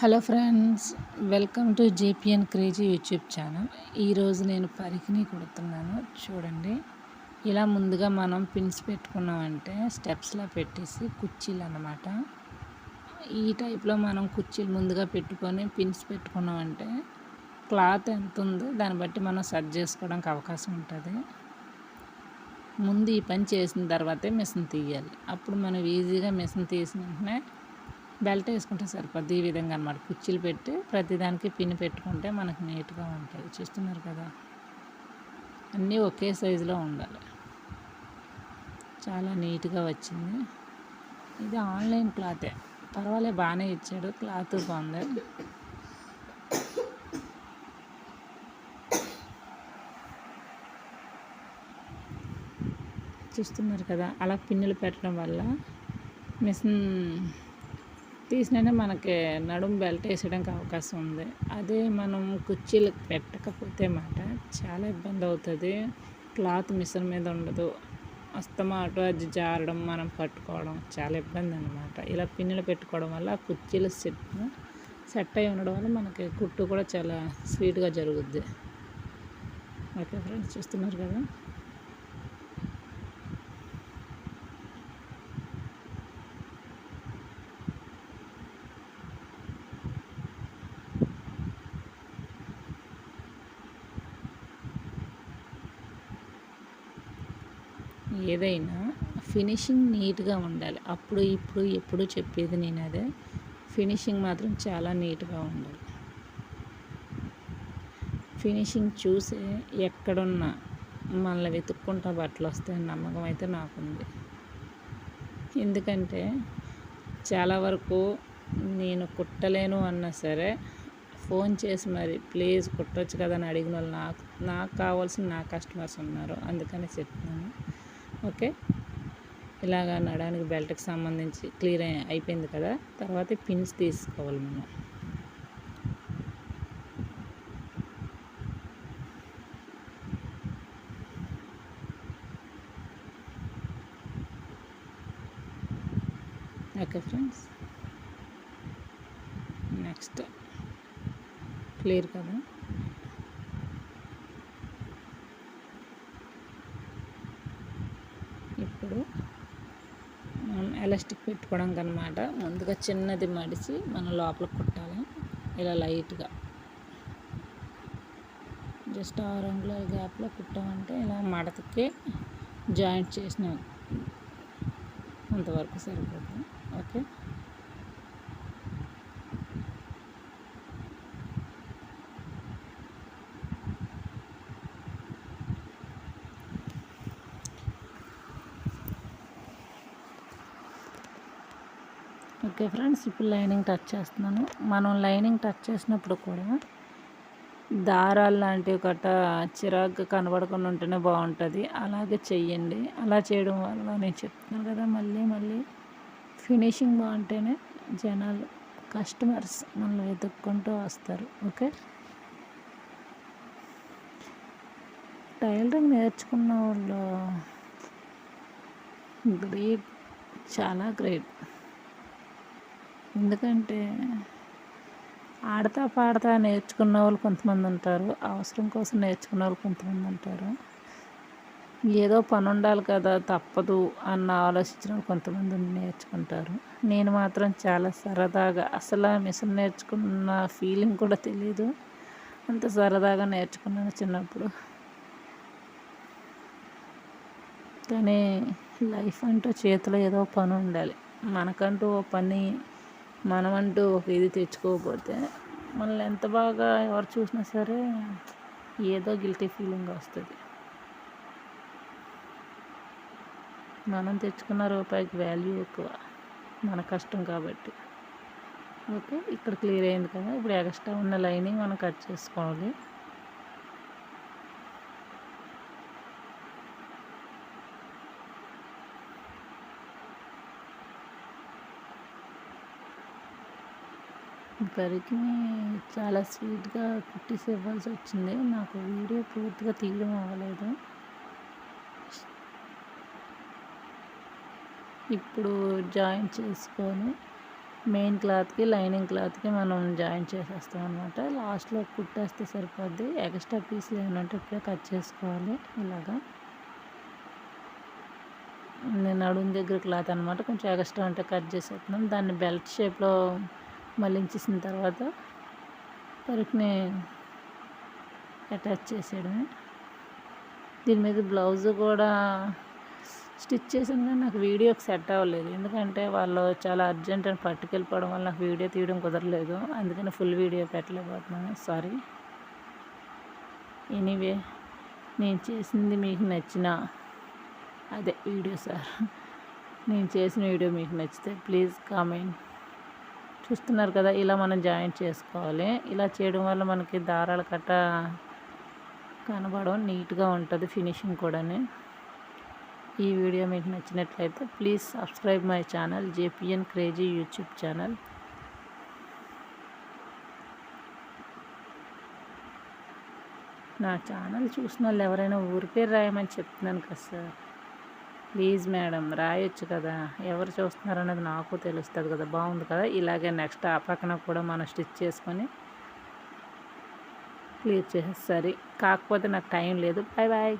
Hello friends welcome to JPN crazy YouTube channel. ఈరోజు నేను పరికిని కుడుతున్నాను. చూడండి ఇలా ముందుగా మనం పిన్స్ పెట్టుకున్నామంటే స్టెప్స్లా పెట్టేసి కుర్చీలు అన్నమాట ఈ టైప్లో మనం కుర్చీలు ముందుగా పెట్టుకొని పిన్స్ పెట్టుకున్నామంటే క్లాత్ ఎంత ఉందో దాన్ని బట్టి మనం సెట్ చేసుకోవడానికి అవకాశం ఉంటుంది. ముందు ఈ పని చేసిన తర్వాతే మిషన్ తీయాలి. అప్పుడు మనం ఈజీగా మిషన్ తీసిన వెంటనే బెల్ట్ వేసుకుంటే సరిపోద్ది. ఈ విధంగా అనమాట కుర్చీలు పెట్టి ప్రతిదానికి పిన్ పెట్టుకుంటే మనకు నీట్గా ఉంటుంది చూస్తున్నారు కదా? అన్నీ ఒకే సైజులో ఉండాలి. చాలా నీట్గా వచ్చింది. ఇది ఆన్లైన్ క్లాతే. పర్వాలే బాగానే ఇచ్చాడు. క్లాత్ బాగుంది. చూస్తున్నారు కదా? అలా పిన్నులు పెట్టడం వల్ల మిషన్ తీసిననే మనకి నడుము బెల్ట్ వేసడానికి అవకాశం ఉంది. అదే మనం కుర్చీలు పెట్టకపోతే మాట చాలా ఇబ్బంది అవుతుంది. క్లాత్ మిషన్ మీద ఉండదు. అస్తమాటు అది జారడం మనం పట్టుకోవడం చాలా ఇబ్బంది అనమాట ఇలా పిన్నులు పెట్టుకోవడం వల్ల కుర్చీలు సెట్ సెట్ అయి ఉండడం వల్ల మనకి కుట్టు కూడా చాలా స్వీట్గా జరుగుద్ది. ఓకే ఫ్రెండ్స్ చూస్తున్నారు కదా? ఏదైనా ఫినిషింగ్ నీట్గా ఉండాలి. అప్పుడు ఇప్పుడు ఎప్పుడు చెప్పేది నేను అదే ఫినిషింగ్ మాత్రం చాలా నీట్గా ఉండాలి. ఫినిషింగ్ చూసే ఎక్కడున్నా మనల్ని వెతుక్కుంటా బట్టలు వస్తాయని నమ్మకం అయితే నాకుంది. ఎందుకంటే చాలా వరకు నేను కుట్టలేను అన్నా సరే ఫోన్ చేసి మరి ప్లీజ్ కుట్టవచ్చు కదా అని అడిగిన వాళ్ళు నాకు నాకు కావాల్సిన నా కస్టమర్స్ ఉన్నారు. అందుకని చెప్తున్నాను ఓకే. ఇలాగా నడానికి బెల్ట్కి సంబంధించి క్లియర్ అయిపోయింది కదా? తర్వాత పిన్స్ తీసుకోవాలి మనం. Okay friends. నెక్స్ట్. క్లియర్ కదా? ఇప్పుడు మనం ఎలాస్టిక్ పెట్టుకోవడానికి అనమాట ముందుగా చిన్నది మడిచి మనం లోపల కుట్టాలి. ఇలా లైట్గా. జస్ట్ ఆ రంగుల గ్యాప్లో కుట్టామంటే ఇలా మడతకి జాయింట్ చేసిన. అంతవరకు సరిపోతుంది. ఓకే ఫ్రెండ్స్ ఇప్పుడు లైనింగ్ టచ్ చేస్తున్నాను. మనం లైనింగ్ టచ్ చేసినప్పుడు కూడా దారాలు లాంటివి గట్ట చిరాగ్గా కనబడకుండా ఉంటేనే బాగుంటుంది. అలాగే చెయ్యండి. అలా చేయడం వల్ల నేను చెప్తున్నాను కదా మళ్ళీ మళ్ళీ ఫినిషింగ్ బాగుంటేనే జనాలు కస్టమర్స్ మనల్ని వెతుక్కుంటూ వస్తారు. ఓకే? టైలరింగ్ నేర్చుకున్న వాళ్ళు గ్రేట్ చాలా గ్రేట్. ఎందుకంటే ఆడతా పాడతా నేర్చుకున్న వాళ్ళు కొంతమంది ఉంటారు. అవసరం కోసం నేర్చుకున్న వాళ్ళు కొంతమంది ఉంటారు. ఏదో పని ఉండాలి కదా తప్పదు అన్న ఆలోచించిన కొంతమంది నేర్చుకుంటారు. నేను మాత్రం చాలా సరదాగా అసలు మిషన్ నేర్చుకున్న ఫీలింగ్ కూడా తెలియదు అంత సరదాగా నేర్చుకున్నాను చిన్నప్పుడు. కానీ లైఫ్ అంటూ చేతిలో ఏదో పని ఉండాలి మనకంటూ ఓ పని మనమంటూ ఒక ఇది తెచ్చుకోకపోతే మనల్ని ఎంత బాగా ఎవరు చూసినా సరే ఏదో గిల్టీ ఫీలింగ్ వస్తుంది. మనం తెచ్చుకున్న రూపాయికి వాల్యూ ఎక్కువ. మన కష్టం కాబట్టి. ఓకే? ఇక్కడ క్లియర్ అయింది కదా? ఇప్పుడు ఎక్స్ట్రా ఉన్న లైనింగ్ మనం కట్ చేసుకోవాలి. ఇప్పటికి చాలా స్వీట్గా కుట్టిసి ఇవ్వాల్సి వచ్చింది. నాకు వీడియో పూర్తిగా తీయడం అవ్వలేదు. ఇప్పుడు జాయిన్ చేసుకొని. మెయిన్ క్లాత్కి లైనింగ్ క్లాత్కి మనం జాయిన్ చేసేస్తాం అనమాట లాస్ట్లో కుట్టేస్తే సరిపోద్ది. ఎక్స్ట్రా పీసులు ఏమంటే ఇప్పుడే కట్ చేసుకోవాలి. ఇలాగా. నేను నడుము దగ్గర క్లాత్ అనమాట కొంచెం ఎక్స్ట్రా అంటే కట్ చేసేస్తున్నాం. దాన్ని బెల్ట్ షేప్లో మళ్ళించేసిన తర్వాత పరుకుని అటాచ్ చేసేయడమే. దీని మీద బ్లౌజ్ కూడా స్టిచ్ చేసాను కానీ నాకు వీడియోకి సెట్ అవ్వలేదు. ఎందుకంటే వాళ్ళు చాలా అర్జెంట్ అని పట్టుకెళ్ళిపోవడం వల్ల నాకు వీడియో తీయడం కుదరలేదు. అందుకని ఫుల్ వీడియో పెట్టలేకపోతున్నాను. సారీ. ఎనీవే నేను చేసింది మీకు నచ్చిన అదే వీడియో సార్. నేను చేసిన వీడియో మీకు నచ్చితే ప్లీజ్ కామెంట్ చూస్తున్నారు కదా ఇలా మనం జాయింట్ చేసుకోవాలి. ఇలా చేయడం వల్ల మనకి దారాలు కట్ట కనబడడం నీట్గా ఉంటుంది ఫినిషింగ్ కూడా ఈ వీడియో మీకు నచ్చినట్లయితే please subscribe my channel JPN crazy YouTube channel. నా ఛానల్ చూసిన వాళ్ళు ఎవరైనా ఊరి పేరు రాయమని చెప్తున్నాను కదా సార్. ప్లీజ్ మేడం రాయొచ్చు కదా. ఎవరు చూస్తున్నారు అనేది నాకు తెలుస్తుంది కదా. బాగుంది కదా. ఇలాగే నెక్స్ట్ ఆ పక్కన కూడా మనం స్టిచ్ చేసుకొని క్లియర్ చేసేసరి కాకపోతే నాకు టైం లేదు. Bye bye.